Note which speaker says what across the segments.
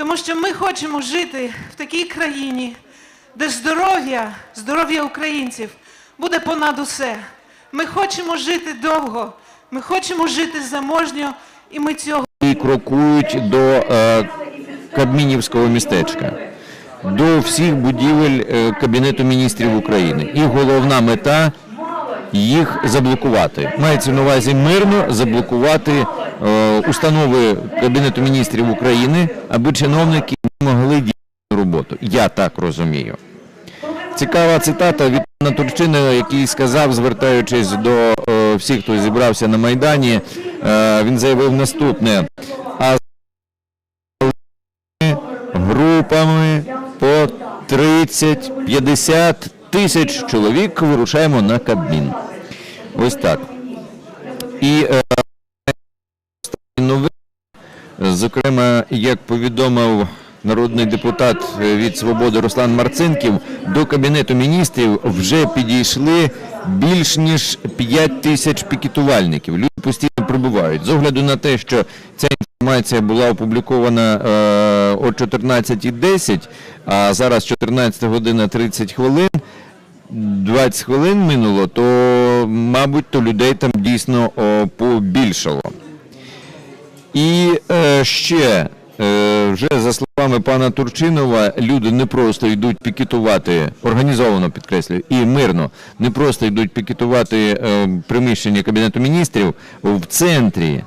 Speaker 1: Тому що ми хочемо жити в такій країні, де здоров'я, здоров'я українців буде понад усе. Ми хочемо жити довго, ми хочемо жити заможньо, і ми цього.
Speaker 2: і крокують до е, Кабмінівського містечка, до всіх будівель е, Кабінету міністрів України. І головна мета їх заблокувати. Мається на увазі мирно заблокувати е, установи Кабінету міністрів України, аби чиновники не могли діяти роботу. Я так розумію. Цікава цитата від пана Турчина, який сказав, звертаючись до е, всіх, хто зібрався на Майдані, е, він заявив наступне. А групами по 30-50 тисяч чоловік вирушаємо на Кабмін. Ось так. І е, новини, зокрема, як повідомив народний депутат від свободи Руслан Марцинків, до кабінету міністрів вже підійшли більш ніж 5 тисяч пікетувальників. Люди постійно прибувають. З огляду на те, що ця інформація була опублікована е, о 14.10, а зараз 14 година 30 хвилин. 20 хвилин минуло, то, мабуть, то людей там дійсно побільшало. І е, ще, е, вже за словами пана Турчинова, люди не просто йдуть пікетувати, організовано підкреслюю, і мирно, не просто йдуть пікетувати е, приміщення Кабінету міністрів в центрі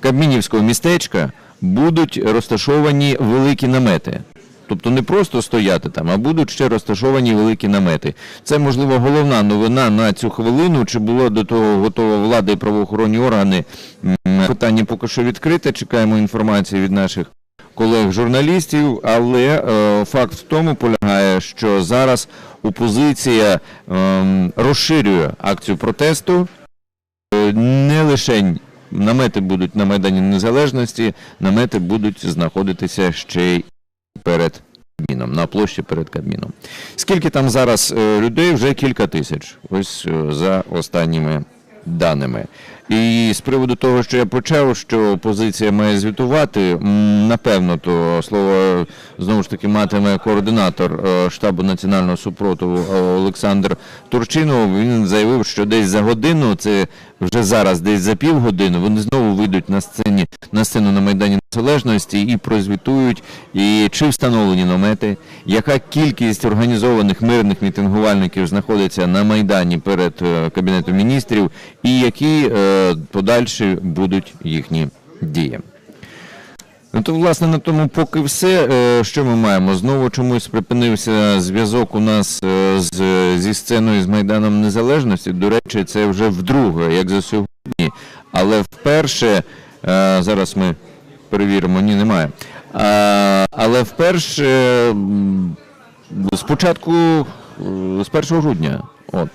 Speaker 2: Кабмінівського містечка будуть розташовані великі намети. Тобто не просто стояти там, а будуть ще розташовані великі намети. Це, можливо, головна новина на цю хвилину. Чи було до того готова влада і правоохоронні органи? Питання поки що відкрите. Чекаємо інформації від наших колег-журналістів, але е, факт в тому полягає, що зараз опозиція ем, розширює акцію протесту. Е, Не лише намети будуть на Майдані Незалежності, намети будуть знаходитися ще й перед Кабміном, на площі перед Кабміном. Скільки там зараз е, людей? Вже кілька тисяч. Ось е, за останніми даними. І з приводу того, що я почав, що опозиція має звітувати, напевно, то слово знову ж таки матиме координатор е, штабу національного супротиву е, Олександр Турчинов. Він заявив, що десь за годину, це вже зараз, десь за півгодини, вони знову вийдуть на сцені на сцену на Майдані Незалежності і прозвітують, і чи встановлені намети, яка кількість організованих мирних мітингувальників знаходиться на Майдані перед е, Кабінетом міністрів, і які подальші будуть їхні дії. Ну, то, власне, на тому поки все. Е, Що ми маємо? Знову чомусь припинився зв'язок у нас е, з, зі сценою з Майданом Незалежності. До речі, це вже вдруге, як за сьогодні. Але вперше, е, зараз ми перевіримо, ні, немає. Але вперше спочатку з 1 грудня. От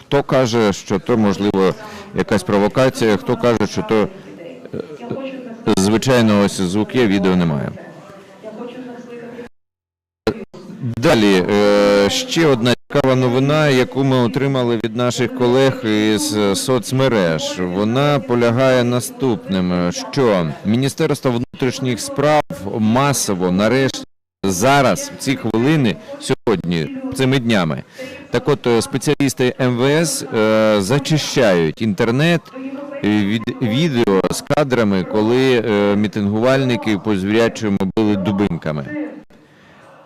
Speaker 2: хто каже, що то можливо якась провокація, хто каже, що то е, звичайно ось звук є, відео немає. Далі е, ще одна цікава новина, яку ми отримали від наших колег із соцмереж. Вона полягає наступним, що Міністерство внутрішніх справ масово нарешті зараз, в ці хвилини, сьогодні, цими днями. Так от е, спеціалісти МВС е, зачищають інтернет е, від відео з кадрами, коли е, мітингувальники по звірячому били дубинками.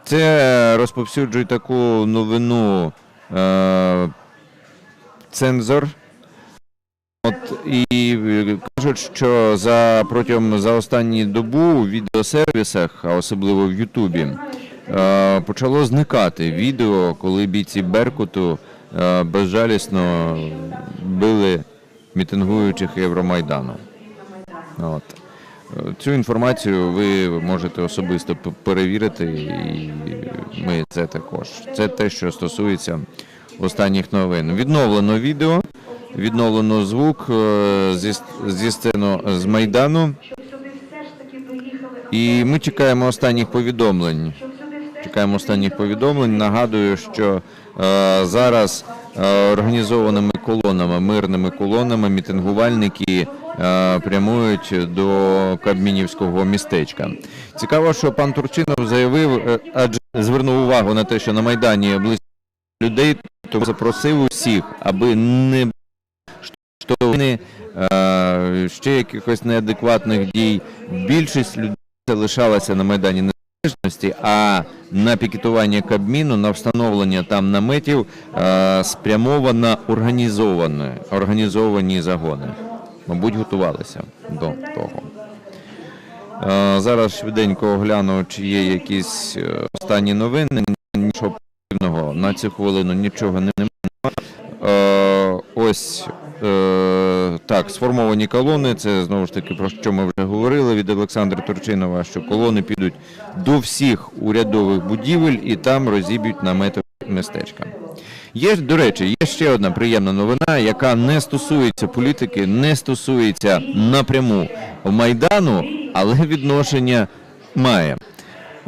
Speaker 2: Це розповсюджує таку новину е, цензор. От, і е, кажуть, що за протягом за останні добу у відеосервісах, а особливо в Ютубі, почало зникати відео, коли бійці Беркуту е, безжалісно били мітингуючих Євромайдану. От. Е, Цю інформацію ви можете особисто перевірити, і ми це також. Це те, що стосується останніх новин. Відновлено відео, відновлено звук е, зі, зі сцену з Майдану. І ми чекаємо останніх повідомлень. Чекаємо останніх повідомлень. Нагадую, що е, зараз е, організованими колонами, мирними колонами, мітингувальники е, прямують до Кабмінівського містечка. Цікаво, що пан Турчинов заявив, адже звернув увагу на те, що на Майдані близько людей, то запросив усіх, аби не штовхни е, ще якихось неадекватних дій. Більшість людей залишалася на Майдані а на пікетування Кабміну, на встановлення там наметів спрямовано організовані, організовані загони. Мабуть, готувалися до того. Зараз швиденько огляну, чи є якісь е, останні новини. Нічого на цю хвилину нічого немає. Ось так, сформовані колони. Це знову ж таки про що ми вже говорили від Олександра Турчинова, що колони підуть до всіх урядових будівель і там розіб'ють намети містечка. Є, до речі, є ще одна приємна новина, яка не стосується політики, не стосується напряму Майдану, але відношення має.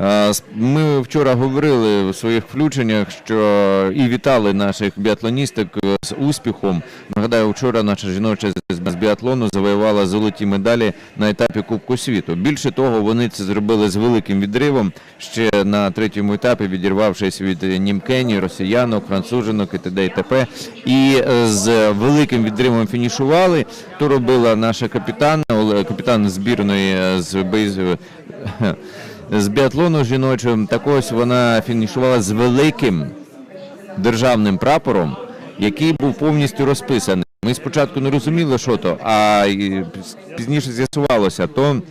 Speaker 2: Е, Ми вчора говорили в своїх включеннях, що і вітали наших біатлоністок е, з успіхом. Нагадаю, вчора наша жіноча з біатлону завоювала золоті медалі на етапі Кубку світу. Більше того, вони це зробили з великим відривом. Ще на третьому етапі, відірвавшись від німкені, росіянок, францужинок і т.д. і т.п. І е, з великим відривом фінішували. То робила наша капітан, капітан збірної е, з бейз з біатлону жіночим. Так ось вона фінішувала з великим державним прапором, який був повністю розписаний. Ми спочатку не розуміли, що то, а пізніше з'ясувалося, то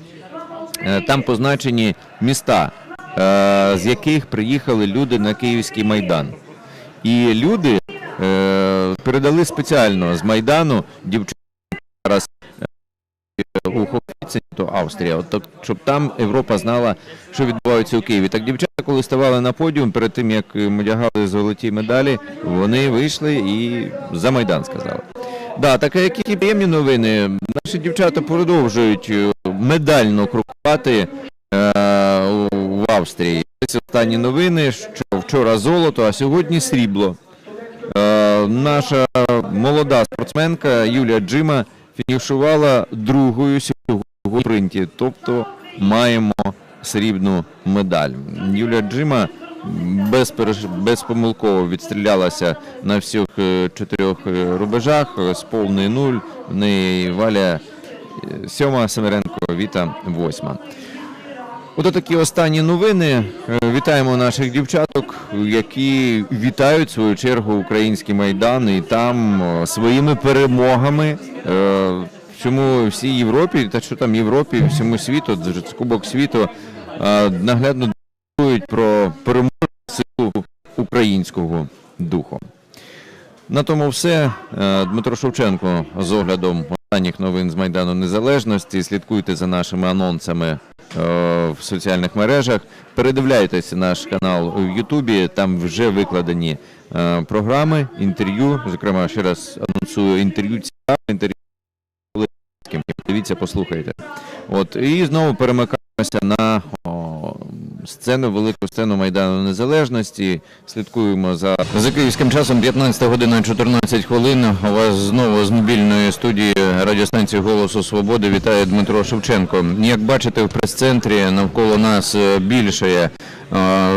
Speaker 2: е, там позначені міста, е, з яких приїхали люди на Київський майдан. І люди е, передали спеціально з майдану дівчат зараз у то Австрія, от так, щоб там Європа знала, що відбувається у Києві. Так дівчата, коли ставали на подіум, перед тим як е, одягали золоті медалі, вони вийшли і за майдан сказали. Да, так які приємні новини. Наші дівчата продовжують е, медально крокувати е, в Австрії. Ось останні новини, що вчора золото, а сьогодні срібло. Е, наша молода спортсменка Юлія Джима фінішувала другою сьогодні в спринті, тобто маємо срібну медаль. Юлія Джима безпомилково відстрілялася на всіх е, чотирьох е, рубежах з повний нуль. В неї Валя е, сьома, Семеренко, Віта восьма. Ото такі останні новини. Вітаємо наших дівчаток, які вітають в свою чергу український майдан і там своїми перемогами. Всьому всій Європі, та що там Європі, всьому світу, Кубок світу е, наглядно думають про переможну силу українського духу. На тому все. Е, Дмитро Шевченко з оглядом останніх новин з Майдану Незалежності. Слідкуйте за нашими анонсами е, в соціальних мережах. Передивляйтеся наш канал в Ютубі. Там вже викладені програми, інтерв'ю. Зокрема, ще раз анонсую інтерв'ю інтерв'ю. Дивіться, послухайте. От і знову перемикаємося на о, сцену, велику сцену Майдану Незалежності. Слідкуємо за, за київським часом 15 година 14 хвилин. У вас знову з мобільної студії радіостанції Голосу Свободи вітає Дмитро Шевченко. Як бачите, в прес-центрі навколо нас більше е,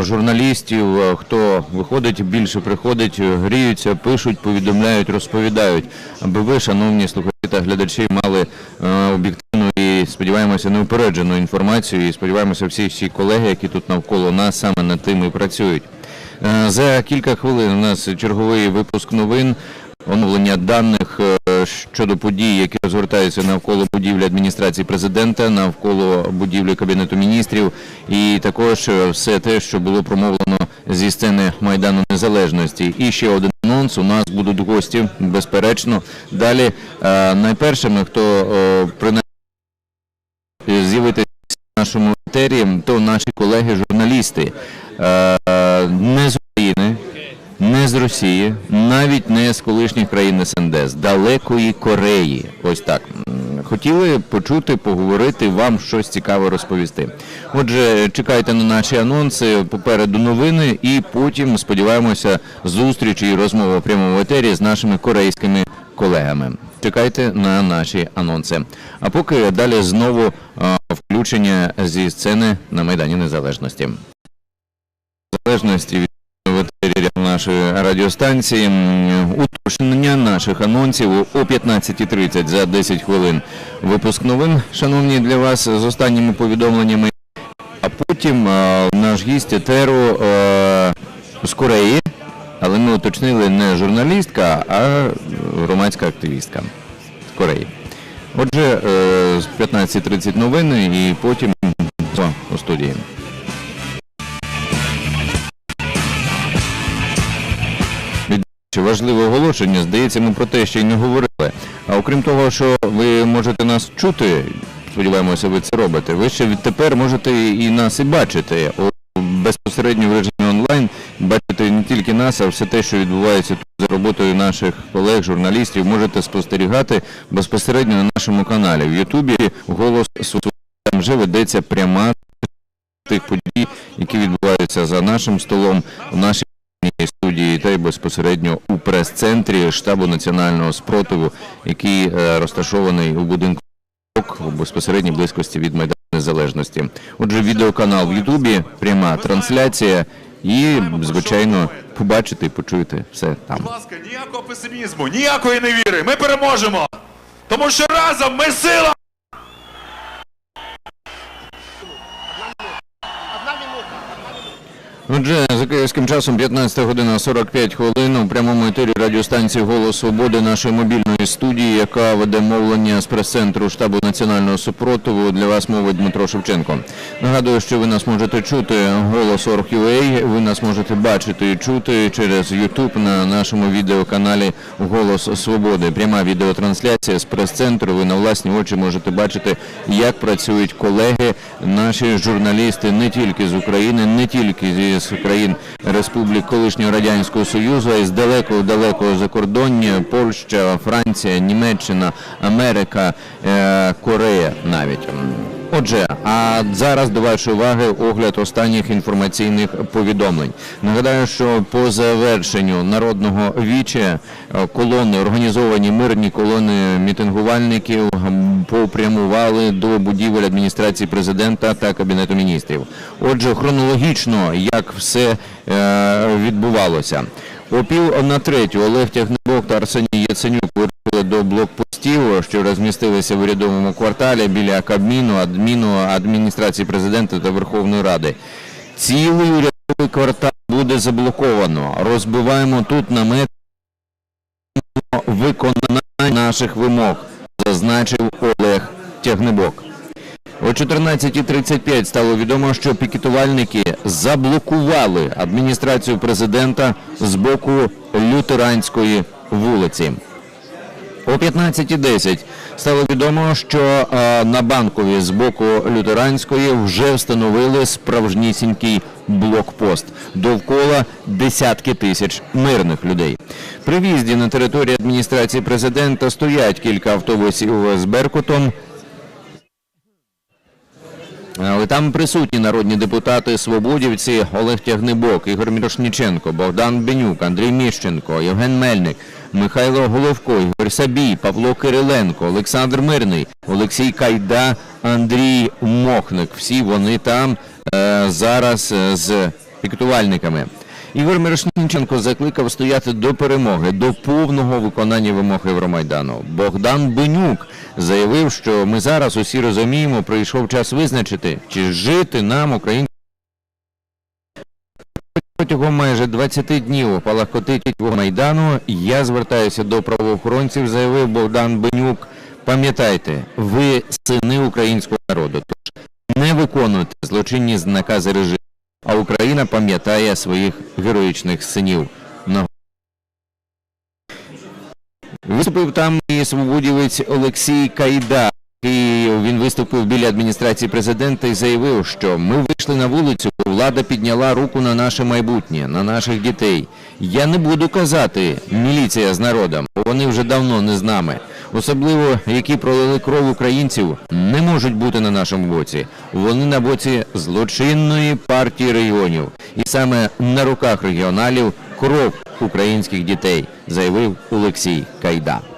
Speaker 2: журналістів, хто виходить, більше приходить, гріються, пишуть, повідомляють, розповідають, аби ви, шановні слухачі та глядачі, мали е, об'єктивну і сподіваємося неупереджену інформацію. І сподіваємося, всі всі колеги, які тут навколо нас саме над тим і працюють. Е, За кілька хвилин у нас черговий випуск новин. Оновлення даних е, щодо подій, які розгортаються навколо будівлі адміністрації президента, навколо будівлі кабінету міністрів, і також е, все те, що було промовлено зі сцени майдану незалежності. І ще один анонс. У нас будуть гості, безперечно. Далі найпершими, хто принаймні нашому етері, то наші колеги-журналісти Е, не з України, не з Росії, навіть не з колишніх країн СНД, з далекої Кореї. Ось так. Хотіли почути, поговорити, вам щось цікаве розповісти. Отже, чекайте на наші анонси, попереду новини, і потім сподіваємося зустрічі і розмови в прямому етері з нашими корейськими колегами. Чекайте на наші анонси. А поки далі знову а, включення зі сцени на Майдані Незалежності. Залежності від нашої радіостанції. Уточнення наших анонсів о 15.30 за 10 хвилин. Випуск новин, шановні для вас, з останніми повідомленнями. А потім е, наш гість етеру е, з Кореї, але ми уточнили не журналістка, а громадська активістка з Кореї. Отже, е, з 15.30 новини і потім у студії. Важливе оголошення, здається, ми про те ще й не говорили. А окрім того, що ви можете нас чути, сподіваємося, ви це робите. Ви ще відтепер можете і нас і бачити безпосередньо в режимі онлайн, бачити не тільки нас, а все те, що відбувається тут за роботою наших колег, журналістів, можете спостерігати безпосередньо на нашому каналі. В Ютубі голос там вже ведеться пряма тих подій, які відбуваються за нашим столом в нашій студії та й безпосередньо у прес-центрі штабу національного спротиву, який е, розташований у будинку у безпосередній близькості від Майдану Незалежності. Отже, відеоканал в Ютубі, пряма трансляція і, звичайно, побачите і почуєте все там.
Speaker 3: Будь ласка, ніякого песимізму, ніякої невіри. Ми переможемо. Тому що разом ми сила.
Speaker 2: Отже, за київським часом 15 година 45 хвилин у прямому етері радіостанції Голос Свободи нашої мобільної студії, яка веде мовлення з прес-центру штабу національного супротиву. Для вас мовить Дмитро Шевченко. Нагадую, що ви нас можете чути голос Орг.ua, ви нас можете бачити і чути через YouTube на нашому відеоканалі Голос Свободи. Пряма відеотрансляція з прес-центру. Ви на власні очі можете бачити, як працюють колеги, наші журналісти не тільки з України, не тільки зі з країн Республік колишнього радянського союзу, із далекого далекого закордоння, Польща, Франція, Німеччина, Америка, е, Корея навіть. Отже, а зараз до вашої уваги огляд останніх інформаційних повідомлень. Нагадаю, що по завершенню народного віче е, колони, організовані мирні колони мітингувальників попрямували до будівель адміністрації президента та кабінету міністрів. Отже, хронологічно, як все е, відбувалося. О пів на третю Олег Тягнебок та Арсеній Яценюк до блокпостів, що розмістилися в урядовому кварталі біля Кабміну, адміну, адміністрації президента та Верховної Ради. Цілий урядовий квартал буде заблоковано. Розбиваємо тут намет виконання наших вимог, зазначив Олег Тягнебок. О 14.35 стало відомо, що пікетувальники заблокували адміністрацію президента з боку лютеранської вулиці. О 15.10 стало відомо, що е, на банкові з боку лютеранської вже встановили справжнісінький блокпост. Довкола десятки тисяч мирних людей. При в'їзді на територію адміністрації президента стоять кілька автобусів з Беркутом. Але там присутні народні депутати Свободівці Олег Тягнебок, Ігор Мірошніченко, Богдан Бенюк, Андрій Міщенко, Євген Мельник, Михайло Головко, Ігор Сабій, Павло Кириленко, Олександр Мирний, Олексій Кайда, Андрій Мохник. Всі вони там е, зараз е, з пікетувальниками. Ігор Мирошниченко закликав стояти до перемоги, до повного виконання вимог Євромайдану. Богдан Бенюк заявив, що ми зараз усі розуміємо, прийшов час визначити, чи жити нам українським. Протягом майже 20 днів палахкотить Майдану. Я звертаюся до правоохоронців, заявив Богдан Бенюк. Пам'ятайте, ви сини українського народу, тож не виконуйте злочинні накази режиму. А Україна пам'ятає своїх героїчних синів. Виступив там і свободівець Олексій Кайда. Який Він виступив біля адміністрації президента і заявив, що ми вийшли на вулицю, бо влада підняла руку на наше майбутнє, на наших дітей. Я не буду казати міліція з народом, бо вони вже давно не з нами. особливо які пролили кров українців, не можуть бути на нашому боці. Вони на боці злочинної партії регіонів, і саме на руках регіоналів кров українських дітей, заявив Олексій Кайда.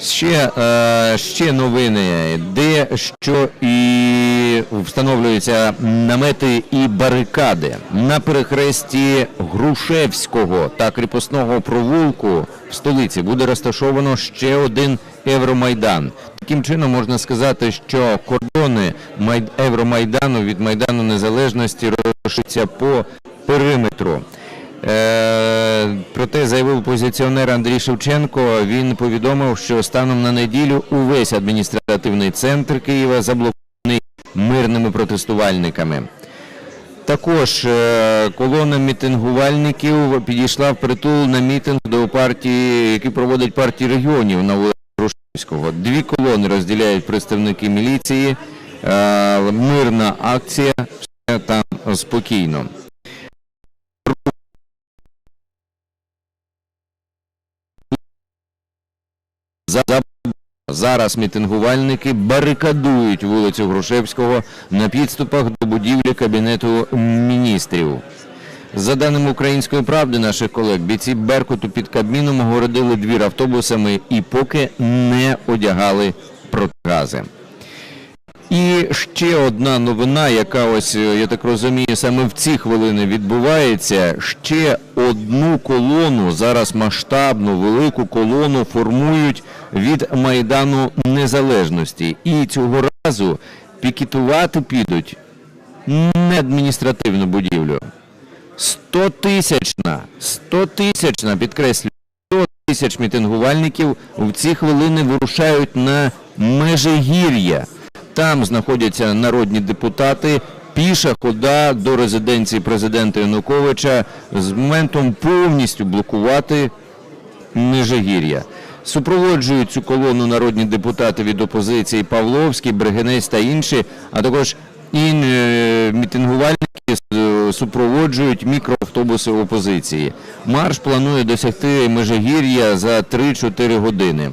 Speaker 2: Ще, е, ще новини, де що і встановлюються намети і барикади на перехресті Грушевського та кріпосного провулку в столиці буде розташовано ще один Евромайдан. Таким чином можна сказати, що кордони Май- Евромайдану від Майдану Незалежності розширюються по периметру. Е, Проте заявив опозиціонер Андрій Шевченко. Він повідомив, що станом на неділю увесь адміністративний центр Києва заблокований мирними протестувальниками. Також е, колона мітингувальників підійшла в притул на мітинг до партії, який проводить партії регіонів на вулиці Грушевського. Дві колони розділяють представники міліції. Е, Мирна акція все там спокійно. Зараз мітингувальники барикадують вулицю Грушевського на підступах до будівлі Кабінету міністрів. За даними української правди, наших колег, бійці Беркуту під Кабміном огородили двір автобусами і поки не одягали протигази. І ще одна новина, яка ось, е, я так розумію, саме в ці хвилини відбувається. Ще одну колону, зараз масштабну, велику колону формують від Майдану Незалежності. І цього разу пікетувати підуть не адміністративну будівлю. 100 тисячна, 100 тисячна, підкреслюю, 100 тисяч мітингувальників в ці хвилини вирушають на Межигір'я. Там знаходяться народні депутати. Піша хода до резиденції президента Януковича з моментом повністю блокувати Межигір'я. Супроводжують цю колону народні депутати від опозиції Павловський, Бригинець та інші, а також і е, мітингувальники е, супроводжують мікроавтобуси опозиції. Марш планує досягти Межигір'я за 3-4 години.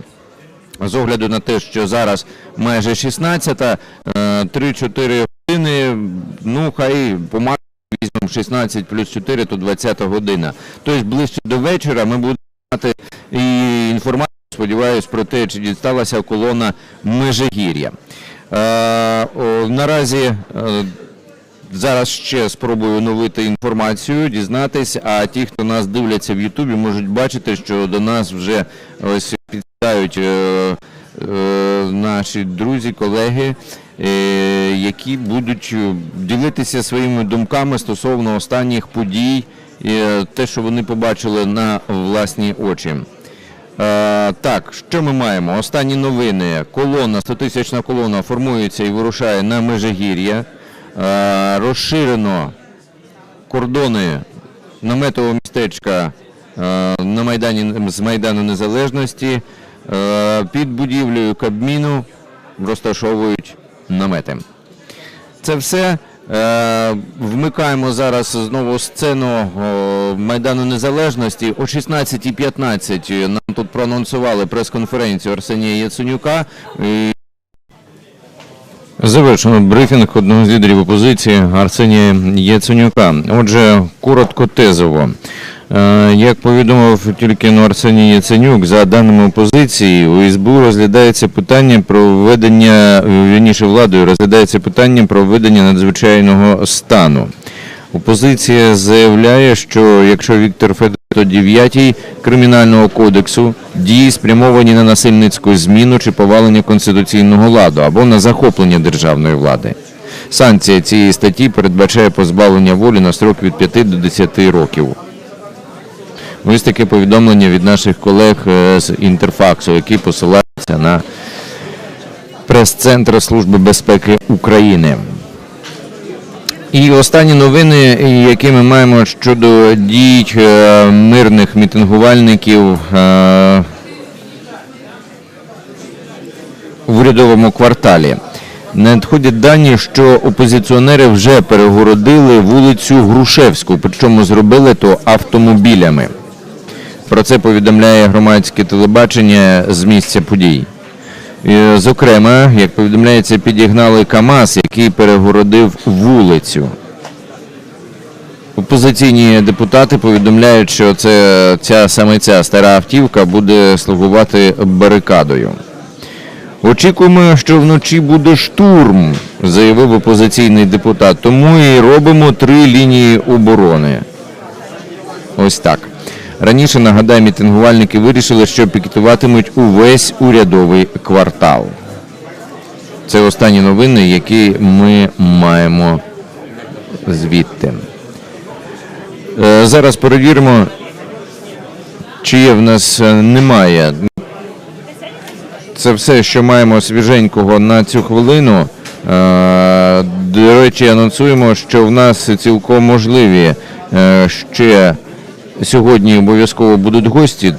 Speaker 2: З огляду на те, що зараз майже 16, е, 3-4 години, ну хай по максимуму візьмемо 16 плюс 4, то 20 година. Тобто ближче до вечора ми будемо мати інформацію, сподіваюся, про те, чи дісталася колона Межигір'я. Е, наразі е, Зараз ще спробую оновити інформацію, дізнатись, а ті, хто нас дивляться в Ютубі, можуть бачити, що до нас вже ось підсідають е, е, наші друзі, колеги, е, які будуть ділитися своїми думками стосовно останніх подій, е, те, що вони побачили на власні очі. Так, що ми маємо? Останні новини. Колона, 100-тисячна колона формується і вирушає на Межигір'я. Розширено кордони наметового містечка на Майдані з Майдану Незалежності. Е, під будівлею Кабміну розташовують намети. Це все. Е, Вмикаємо зараз знову сцену Майдану Незалежності. О 16.15 нам тут проанонсували прес-конференцію Арсенія Яценюка. І Завершено брифінг одного з лідерів опозиції Арсенія Яценюка. Отже, коротко тезово. Е, Як повідомив тільки ну, Арсеній Яценюк, за даними опозиції, у СБУ розглядається питання про введення, вірніше владою розглядається питання про введення надзвичайного стану. Опозиція заявляє, що якщо Віктор Федорович 9 Кримінального кодексу дії спрямовані на насильницьку зміну чи повалення конституційного ладу або на захоплення державної влади. Санкція цієї статті передбачає позбавлення волі на строк від 5 до 10 років. Ось таке повідомлення від наших колег е, з Інтерфаксу, які посилаються на прес-центр Служби безпеки України. І останні новини, які ми маємо щодо дій е, мирних мітингувальників е, в урядовому кварталі. Надходять дані, що опозиціонери вже перегородили вулицю Грушевську, причому зробили то автомобілями. Про це повідомляє громадське телебачення з місця подій. Зокрема, як повідомляється, підігнали КАМАЗ, який перегородив вулицю. Опозиційні депутати повідомляють, що це ця саме ця стара автівка буде слугувати барикадою. Очікуємо, що вночі буде штурм, заявив опозиційний депутат. Тому і робимо три лінії оборони. Ось так. Раніше, нагадаю, мітингувальники вирішили, що пікетуватимуть увесь урядовий квартал. Це останні новини, які ми маємо звідти. Е, Зараз перевіримо, чи є в нас е, немає. Це все, що маємо свіженького на цю хвилину. Е, До речі, анонсуємо, що в нас цілком можливі ще сьогодні обов'язково будуть гості.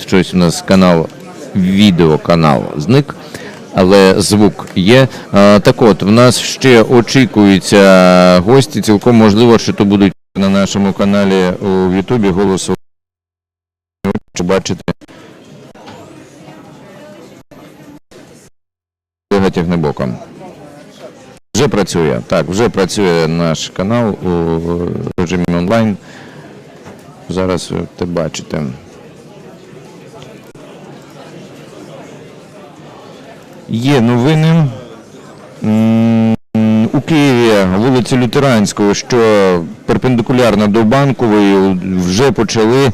Speaker 2: Щось у нас канал, відеоканал зник, але звук є. Так от, в нас ще очікуються гості. Цілком можливо, що то будуть на нашому каналі у Ютубі голосу. Чи бачите? Тягнебока. Вже працює. Так, вже працює наш канал у режимі онлайн. Зараз ви те бачите. Є новини. У Києві вулицю Лютеранського, що перпендикулярна до Банкової, вже почали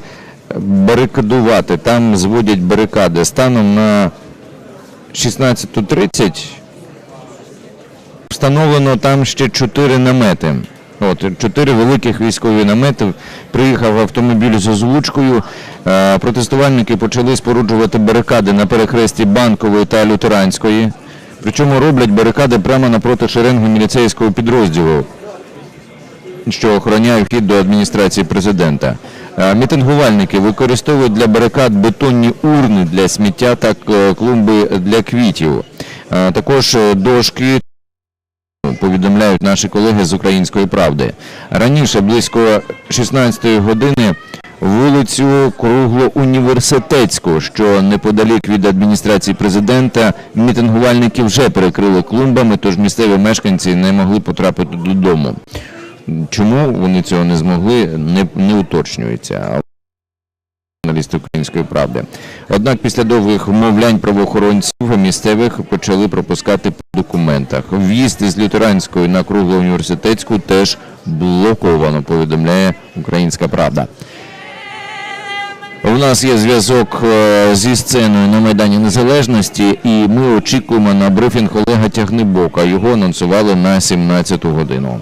Speaker 2: барикадувати. Там зводять барикади. Станом на 16.30 встановлено там ще чотири намети. От, чотири великих військові намети. Приїхав автомобіль з озвучкою. Е, Протестувальники почали споруджувати барикади на перехресті Банкової та Лютеранської. Причому роблять барикади прямо напроти шеренги міліцейського підрозділу що охороняє вхід до адміністрації президента. Е, Мітингувальники використовують для барикад бетонні урни для сміття та клумби для квітів. Е, Також дошки повідомляють наші колеги з української правди. Раніше, близько 16-ї години, вулицю Круглоуніверситетську, що неподалік від адміністрації президента, мітингувальники вже перекрили клумбами, тож місцеві мешканці не могли потрапити додому. Чому вони цього не змогли, не, не уточнюється. Журналісти української правди. Однак після довгих вмовлянь правоохоронців місцевих почали пропускати по документах. В'їзд із лютеранської на круглоуніверситетську теж блоковано, повідомляє Українська Правда. У нас є зв'язок е, зі сценою на Майдані Незалежності, і ми очікуємо на брифінг Олега Тягнебока. Його анонсували на 17 годину.